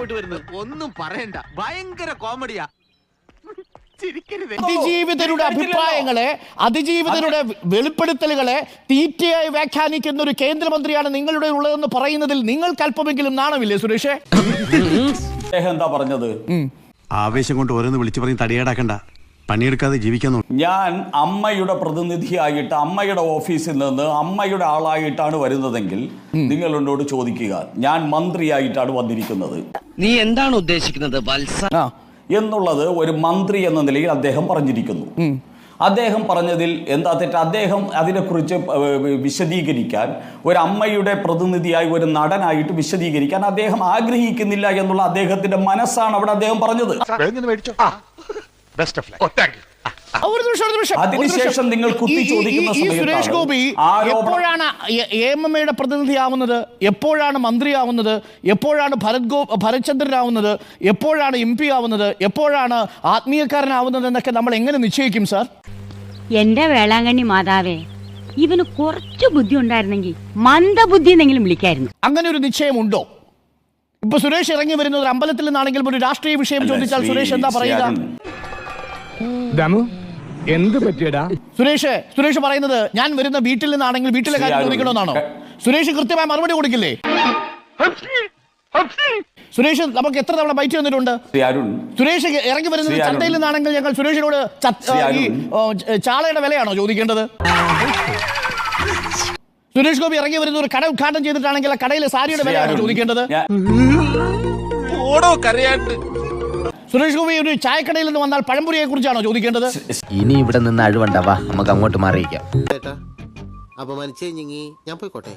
പോയിട്ട് വരുന്നത് ഒന്നും പറയണ്ട. ഭയങ്കര കോമഡിയാ. ചിരിക്കരുത്. അതിജീവിതരുടെ അഭിപ്രായങ്ങളെ അതിജീവിതരുടെ വെളിപ്പെടുത്തലുകളെ തീറ്റയായി വ്യാഖ്യാനിക്കുന്ന ഒരു കേന്ദ്രമന്ത്രിയാണ് നിങ്ങളുടെ ഉള്ളതെന്ന് പറയുന്നതിൽ നിങ്ങൾക്ക് അല്പമെങ്കിലും നാണമില്ലേ സുരേഷേ? എന്താ പറഞ്ഞത്? ആവേശം കൊണ്ട് ഓരോന്ന് വിളിച്ചു പറഞ്ഞ് തടിയേടാക്കണ്ട. പണിയെടുക്കാതെ ജീവിക്കാൻ നോക്ക്. ഞാൻ അമ്മയുടെ പ്രതിനിധിയായിട്ട് അമ്മയുടെ ഓഫീസിൽ നിന്ന് അമ്മയുടെ ആളായിട്ടാണ് വരുന്നതെങ്കിൽ നിങ്ങൾ എന്നോട് ചോദിക്കുക ഞാൻ മന്ത്രിയായിട്ടാണ് വന്നിരിക്കുന്നത്. നീ എന്താണ് ഉദ്ദേശിക്കുന്നത് വത്സ? എന്നുള്ളത് ഒരു മന്ത്രി എന്ന നിലയിൽ അദ്ദേഹം പറഞ്ഞിരിക്കുന്നു. അദ്ദേഹം പറഞ്ഞതിൽ എന്താ തെറ്റ്? അദ്ദേഹം അതിനെക്കുറിച്ച് വിശദീകരിക്കാൻ ഒരു അമ്മയുടെ പ്രതിനിധിയായി ഒരു നടനായിട്ട് വിശദീകരിക്കാൻ അദ്ദേഹം ആഗ്രഹിക്കുന്നില്ല എന്നുള്ള അദ്ദേഹത്തിന്റെ മനസ്സാണ് അവിടെ അദ്ദേഹം പറഞ്ഞത്. ആ, ഒരു നിമിഷം, ഒരു നിമിഷം, ഒരു അതിനുശേഷം നിമിഷം. നിങ്ങൾ കുത്തി ചോദിക്കുന്ന ഈ സമയത്താണ് സുരേഷ് ഗോപി എപ്പോഴാണ് എ എം എം എയുടെ പ്രതിനിധിയാവുന്നത്? എപ്പോഴാണ് മന്ത്രിയാവുന്നത്? എപ്പോഴാണ് ഭരത് ഗോ ഭരത്ചന്ദ്രനാവുന്നത്? എപ്പോഴാണ് എം പി ആവുന്നത്? എപ്പോഴാണ് ആത്മീയക്കാരനാവുന്നത് എന്നൊക്കെ നമ്മൾ എങ്ങനെ നിശ്ചയിക്കും സാർ? എന്റെ വേളാങ്കണ്ണി മാതാവേ ഇവന് കുറച്ച് ബുദ്ധി ഉണ്ടായിരുന്നെങ്കിൽ മന്ദബുദ്ധി എന്നെങ്കിലും വിളിക്കായിരുന്നു. അങ്ങനെ ഒരു നിശ്ചയമുണ്ടോ? ഇപ്പൊ സുരേഷ് ഇറങ്ങി വരുന്നത് ഒരു അമ്പലത്തിൽ നിന്നാണെങ്കിലും ഒരു രാഷ്ട്രീയ വിഷയം ചോദിച്ചാൽ സുരേഷ് എന്താ പറയുക? ദമു എന്ത് പറ്റിയടാ? സുരേഷ് സുരേഷ് പറയുന്നത് ഞാൻ വരുന്ന വീട്ടിൽ നിന്നാണെങ്കിൽ വീട്ടിലെ കാര്യം ചോദിക്കണമെന്നാണോ സുരേഷ് കൃത്യമായ മറുപടി കൊടുക്കില്ലേ? സുരേഷ് നമുക്ക് എത്ര തവണ ബൈറ്റ് വന്നിട്ടുണ്ട്? അരുൺ. സുരേഷ് ഇറങ്ങി വരുന്നത് ചന്തയിൽ നിന്നാണെങ്കിൽ ഞങ്ങൾ സുരേഷിനോട് ഈ. ചാളയുടെ വിലയാണോ ചോദിക്കേണ്ടത്? സുരേഷ് ഗോപി ഇറങ്ങി വരുന്ന ഒരു കട ഉദ്ഘാടനം ചെയ്തിട്ടാണെങ്കിൽ ആ കടയിലെ സാരിയുടെ വിലയാണോ ചോദിക്കേണ്ടത്? ഓടോ കരയാണ്ട്. സുരേഷ് ഗോപി ഒരു ചായക്കടയിൽ നിന്ന് വന്നാൽ പഴംപുരിയെ കുറിച്ചാണോ ചോദിക്കേണ്ടത്? ഇനി ഇവിടെ നിന്ന് അഴിവണ്ടാവാ നമുക്ക് അങ്ങോട്ട് മാറിയിക്കാം അപമാനിച്ചേ ഞാൻ പോയിക്കോട്ടെ?